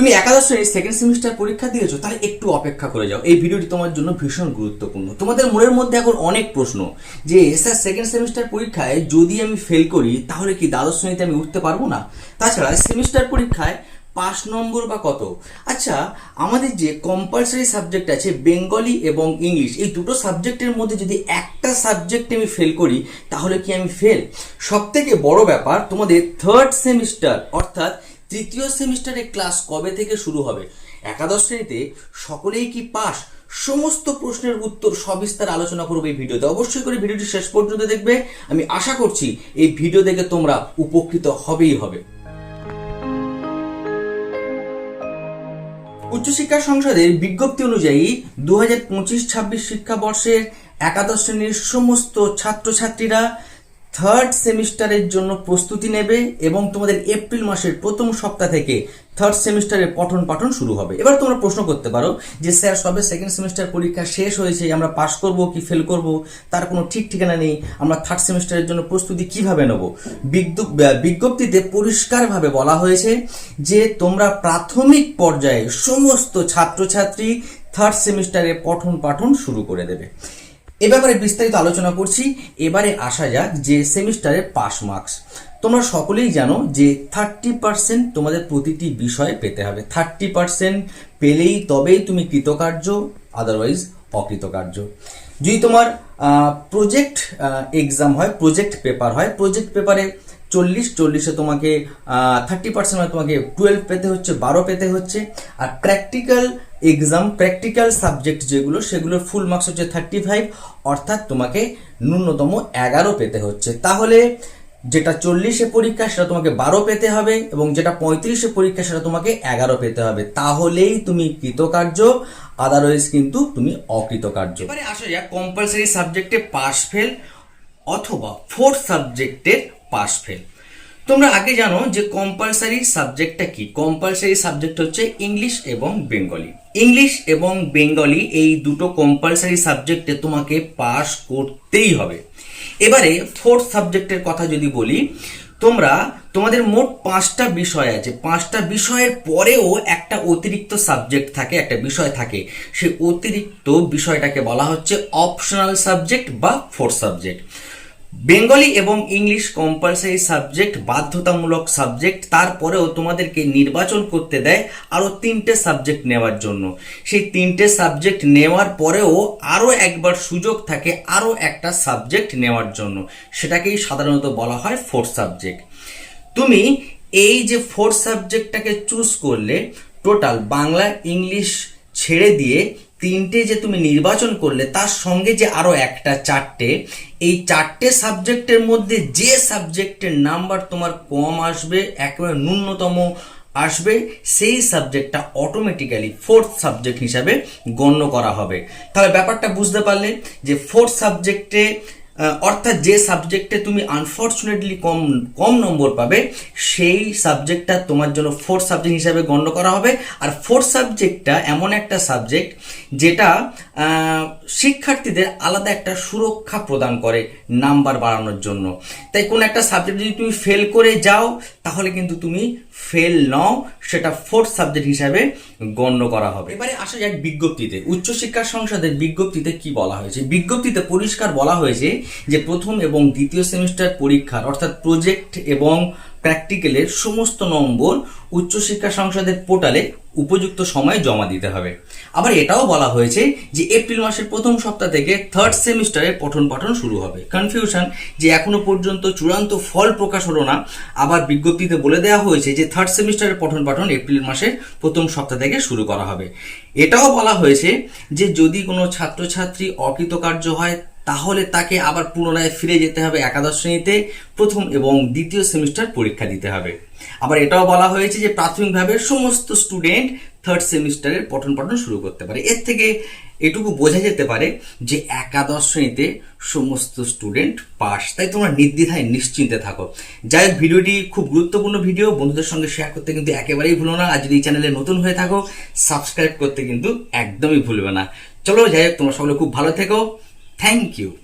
তুমি একাদশ শ্রেণির সেকেন্ড সেমিস্টার পরীক্ষা দিয়েছ, তাহলে একটু অপেক্ষা করে যাও। এই ভিডিওটি তোমার জন্য ভীষণ গুরুত্বপূর্ণ। তোমাদের মনের মধ্যে এখন অনেক প্রশ্ন যে স্যার সেকেন্ড সেমিস্টার পরীক্ষায় যদি আমি ফেল করি, তাহলে কি দ্বাদশ শ্রেণীতে আমি উঠতে পারব না? তাছাড়া সেমিস্টার পরীক্ষায় পাস নম্বর বা কত? আচ্ছা আমাদের যে কম্পালসারি সাবজেক্ট আছে বেঙ্গলি এবং ইংলিশ এই দুটো সাবজেক্টের মধ্যে যদি একটা সাবজেক্টে আমি ফেল করি, তাহলে কি আমি ফেল সব থেকে বড় ব্যাপার, তোমাদের থার্ড সেমিস্টার অর্থাৎ তৃতীয় সেমিস্টারে ক্লাস কবে থেকে শুরু হবে? একাদশ শ্রেণীতে সকলেই কি পাস? সমস্ত প্রশ্নের উত্তর সবিস্তার আলোচনা করব এই ভিডিওতে। অবশ্যই করে ভিডিওটি শেষ পর্যন্ত দেখবে। আমি আশা করছি এই ভিডিও দেখে তোমরা উপকৃত হবেই হবে। উচ্চশিক্ষা সংসদের বিজ্ঞপ্তি অনুযায়ী দু হাজার পঁচিশ ছাব্বিশ শিক্ষাবর্ষের একাদশ শ্রেণির সমস্ত ছাত্রছাত্রীরা থার্ড সেমিস্টারের জন্য প্রস্তুতি নেবে এবং তোমাদের এপ্রিল মাসের প্রথম সপ্তাহ থেকে থার্ড সেমিস্টারের পঠন পাঠন শুরু হবে। এবার তোমরা প্রশ্ন করতে পারো যে, স্যার, সবে সেকেন্ড সেমিস্টার পরীক্ষা শেষ হয়েছে, আমরা পাশ করব কি ফেল করব? তার কোনো ঠিক ঠিকানা নেই। আমরা থার্ড সেমিস্টারের জন্য প্রস্তুতি কীভাবে নেব? বিজ্ঞপ- বিজ্ঞপ্তিতে পরিষ্কারভাবে বলা হয়েছে যে, তোমরা প্রাথমিক পর্যায়ে সমস্ত ছাত্রছাত্রী থার্ড সেমিস্টারে পঠন পাঠন শুরু করে দেবে। এ ব্যাপারে বিস্তারিত আলোচনা করছি। এবারে আসা যাক যে সেমিস্টারের পাস মার্কস। তোমরা সকলেই জানো যে থার্টি পার্সেন্ট তোমাদের প্রতিটি বিষয়ে পেতে হবে। থার্টি পার্সেন্ট পেলেই তবেই তুমি কৃতকার্য আদারওয়াইজ অকৃতকার্য। যদি তোমার প্রজেক্ট এক্সাম হয় প্রজেক্ট পেপার হয় প্রজেক্ট পেপারে চল্লিশ, চল্লিশে তোমাকে থার্টি পার্সেন্ট মানে তোমাকে টুয়েলভ পেতে হচ্ছে, বারো পেতে হচ্ছে। আর প্র্যাকটিক্যাল এক্সাম প্র্যাকটিক্যাল সাবজেক্ট যেগুলো, সেগুলোর ফুল মার্কস হচ্ছে থার্টি ফাইভ অর্থাৎ তোমাকে ন্যূনতম এগারো পেতে হচ্ছে। তাহলে যেটা চল্লিশে পরীক্ষা, সেটা তোমাকে বারো পেতে হবে এবং যেটা পঁয়ত্রিশে পরীক্ষা, সেটা তোমাকে এগারো পেতে হবে। তাহলেই তুমি কৃতকার্য আদারওয়াইজ কিন্তু তুমি অকৃতকার্য। এবারে আসা যাক কম্পালসারি সাবজেক্টে পাস ফেল অথবা ফোর্থ সাবজেক্টের পাস ফেল তোমরা আগে জানো যে কম্পালসারি সাবজেক্টটা কি? কম্পালসারি সাবজেক্ট হচ্ছে ইংলিশ এবং বেঙ্গলি ইংলিশ এবং বেঙ্গলি এই দুটো কম্পালসারি সাবজেক্টে তোমাকে পাস করতেই হবে। এবারে ফোর্থ সাবজেক্টের কথা যদি বলি, তোমরা, তোমাদের মোট পাঁচটা বিষয় আছে। পাঁচটা বিষয়ের পরেও একটা অতিরিক্ত সাবজেক্ট থাকে, একটা বিষয় থাকে। সে অতিরিক্ত বিষয়টাকে বলা হচ্ছে অপশনাল সাবজেক্ট বা ফোর্থ সাবজেক্ট বেঙ্গলি এবং ইংলিশ কম্পালসারি সাবজেক্ট বাধ্যতামূলক সাবজেক্ট তারপরেও তোমাদেরকে নির্বাচন করতে দেয় আরও তিনটে সাবজেক্ট নেওয়ার জন্য। সেই তিনটে সাবজেক্ট নেওয়ার পরেও আরও একবার সুযোগ থাকে আরও একটা সাবজেক্ট নেওয়ার জন্য। সেটাকেই সাধারণত বলা হয় ফোর্থ সাবজেক্ট তুমি এই যে ফোর্থ সাবজেক্টটাকে চুজ করলে টোটাল বাংলা, ইংলিশ ছেড়ে দিয়ে তিনটে যে তুমি নির্বাচন করলে, তার সঙ্গে যে আরও একটা চারটে, এই চারটে সাবজেক্টের মধ্যে যে সাবজেক্টের নাম্বার তোমার কম আসবে, একেবারে ন্যূনতম আসবে, সেই সাবজেক্টটা অটোমেটিক্যালি ফোর্থ সাবজেক্ট হিসাবে গণ্য করা হবে। তাহলে ব্যাপারটা বুঝতে পারলে যে ফোর্থ সাবজেক্টে অর্থাৎ যে সাবজেক্টে তুমি আনফর্চুনেটলি কম কম নম্বর পাবে, সেই সাবজেক্টটা তোমার জন্য ফোর্থ সাবজেক্ট হিসাবে গণ্য করা হবে। আর ফোর্থ সাবজেক্টটা এমন একটা সাবজেক্ট যেটা শিক্ষার্থীদের আলাদা একটা সুরক্ষা প্রদান করে নাম্বার বাড়ানোর জন্য। তাই কোনো একটা সাবজেক্ট যদি তুমি ফেল করে যাও, তাহলে কিন্তু তুমি ফেল নও, সেটা ফোর্থ সাবজেক্ট হিসাবে গণ্য করা হবে। এবারে আসা যাক বিজ্ঞপ্তিতে। উচ্চশিক্ষা সংসদের বিজ্ঞপ্তিতে কি বলা হয়েছে? বিজ্ঞপ্তিতে পরিষ্কার বলা হয়েছে যে প্রথম এবং দ্বিতীয় সেমিস্টার পরীক্ষার, অর্থাৎ প্রজেক্ট এবং প্র্যাকটিক্যালের সমস্ত নম্বর উচ্চশিক্ষা সংসদের পোর্টালে উপযুক্ত সময়ে জমা দিতে হবে। আবার এটাও বলা হয়েছে যে এপ্রিল মাসের প্রথম সপ্তাহ থেকে থার্ড সেমিস্টারের পঠন পাঠন শুরু হবে। কনফিউশন যে এখনও পর্যন্ত চূড়ান্ত ফল প্রকাশ হলো না, আবার বিজ্ঞপ্তিতে বলে দেওয়া হয়েছে যে থার্ড সেমিস্টারের পঠন পাঠন এপ্রিল মাসের প্রথম সপ্তাহ থেকে শুরু করা হবে। এটাও বলা হয়েছে যে যদি কোনো ছাত্রছাত্রী অকৃতকার্য হয় তাহলে তাকে আবার পুনরায় ফিরে যেতে হবে একাদশ শ্রেণীতে, প্রথম এবং দ্বিতীয় সেমিস্টার পরীক্ষা দিতে হবে। আবার এটাও বলা হয়েছে যে প্রাথমিকভাবে সমস্ত স্টুডেন্ট থার্ড সেমিস্টারের পঠন পাঠন শুরু করতে পারে। এর থেকে এটুকু বোঝা যেতে পারে যে একাদশ শ্রেণীতে সমস্ত স্টুডেন্ট পাস তাই তোমরা নির্দ্বিধায় নিশ্চিন্তে থাকো। যাই হোক, ভিডিওটি খুব গুরুত্বপূর্ণ ভিডিও। বন্ধুদের সঙ্গে শেয়ার করতে কিন্তু একেবারেই ভুলো না। আর যদি এই চ্যানেলে নতুন হয়ে থাকো সাবস্ক্রাইব করতে কিন্তু একদমই ভুলবে না। চলো, যাই হোক, তোমরা সকলে খুব ভালো থেকো। Thank you.